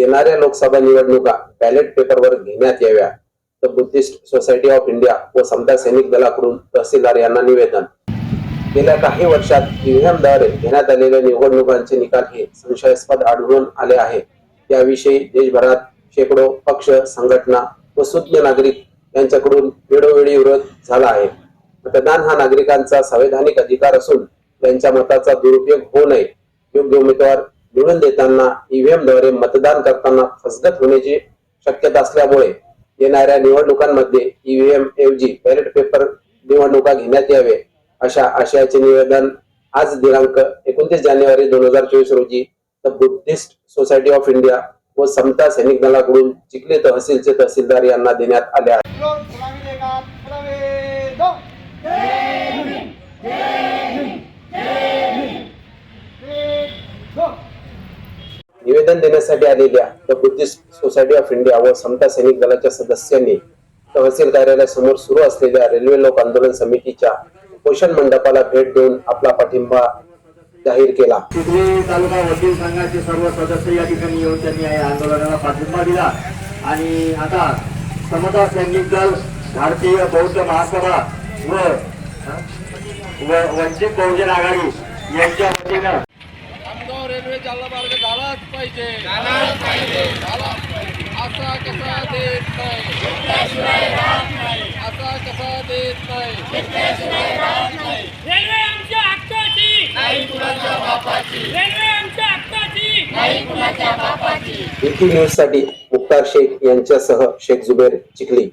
येणाऱ्या लोकसभा निवडणुका बॅलेट पेपरवर घेण्यात याव्या. तर बुद्धिस्ट सोसायटी ऑफ इंडिया व समता सैनिक दलाकडून तहसीलदार यांना निवेदन. गेल्या काही वर्षात ईव्हीएमद्वारे घेण्यात आलेल्या निवडणुकांचे निकाल हे संशयास्पद आढळून आले आहे. याविषयी देशभरात शेकडो पक्ष संघटना व सुज्ञ नागरिक यांच्याकडून वेळोवेळी विरोध झाला आहे. मतदान हा नागरिकांचा संवैधानिक अधिकार असून त्यांच्या मताचा दुरुपयोग होऊ नये. योग्य उमेदवार निवडून देताना ईव्हीएमद्वारे मतदान करताना फसगत होण्याची शक्यता असल्यामुळे येणाऱ्या निवडणुकांमध्ये ईव्हीएम ऐवजी बॅलेट पेपर निवडणुका घेण्यात यावे अशा आशयाचे निवेदन आज दिनांक एकोणतीस जानेवारी दोन हजार चोवीस रोजी the Buddhist society of India व समता सैनिक दलाकडून चिखले तहसीलचे तहसीलदार यांना देण्यात आले आहे लोक सलामी देगा सलामी दो एक, दो निवेदन देण्यासाठी आलेल्या the Buddhist society of India व समता सैनिक दलाच्या सदस्यांनी तहसील कार्यालयासमोर सुरू असलेल्या रेल्वे लोक आंदोलन समितीच्या पोषण मंडपाला भेट देऊन आपला पाठिंबा जाहीर केला. तालुका वकील संघाचे सर्व सदस्य या ठिकाणी येऊन त्यांनी या आंदोलनाला पाठिंबा दिला? आणि आता समता सैनिक दल भारतीय बौद्ध महासभा व वंचित बहुजन आघाडी यांच्या वतीनं रेल्वे जालना मार्ग झालाच पाहिजे. असा कसा देत नाही. असा कसा देत नाही. रेल्वे आमच्या हक्काची. नाही कुणाच्या बापाची. रेल्वे आमच्या हक्काची. नाही कुणाच्या बापाची. विकी न्यूजसाठी मुक्तार शेख यांच्यासह शेख जुबेर चिखली.